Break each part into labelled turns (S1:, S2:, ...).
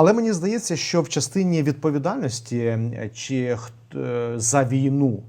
S1: Але мені здається, що в частині відповідальності е, чи е, за війну.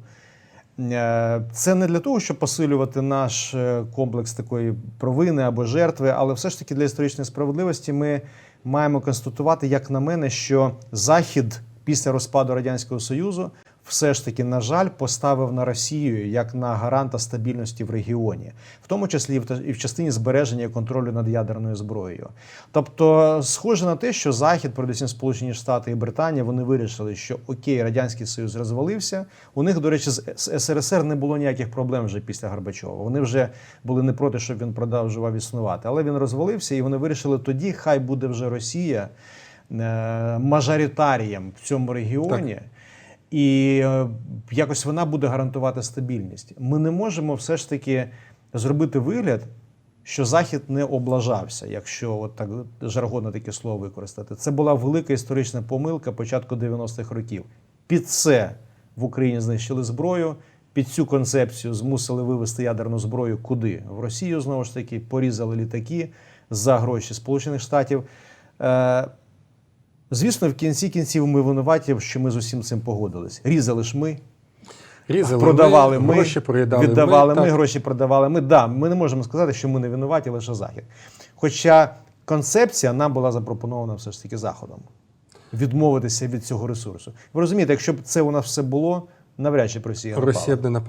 S1: е, Це не для того, щоб посилювати наш комплекс такої провини або жертви, але все ж таки для історичної справедливості ми маємо констатувати, як на мене, що Захід після розпаду Радянського Союзу все ж таки, на жаль, поставив на Росію як на гаранта стабільності в регіоні, в тому числі і в частині збереження і контролю над ядерною зброєю. Тобто, схоже на те, що Захід, передусім Сполучені Штати і Британія, вони вирішили, що окей, радянський союз розвалився. У них, до речі, з СРСР не було ніяких проблем вже після Горбачова. Вони вже були не проти, щоб він продовжував існувати, але він розвалився, і вони вирішили тоді, хай буде вже Росія е, мажоритарієм в цьому регіоні. І е, якось вона буде гарантувати стабільність. Ми не можемо все ж таки зробити вигляд, що Захід не облажався, якщо от так жаргонне таке слово використати. Це була велика історична помилка початку 90-х років. Під це в Україні знищили зброю. Під цю концепцію змусили вивести ядерну зброю куди? В Росію знову ж таки порізали літаки за гроші Сполучених Штатів. Звісно, в кінці кінців ми винуваті, що ми з усім цим погодились. Різали ж ми,
S2: Різали
S1: продавали ми,
S2: гроші проїдали
S1: віддавали ми,
S2: так.
S1: гроші продавали ми. Да, ми не можемо сказати, що ми не винуваті, лише Захід. Хоча концепція нам була запропонована все ж таки Заходом. Відмовитися від цього ресурсу. Ви розумієте, якщо б це у нас все було, навряд чи б Росія напала.
S2: Росія б не напала.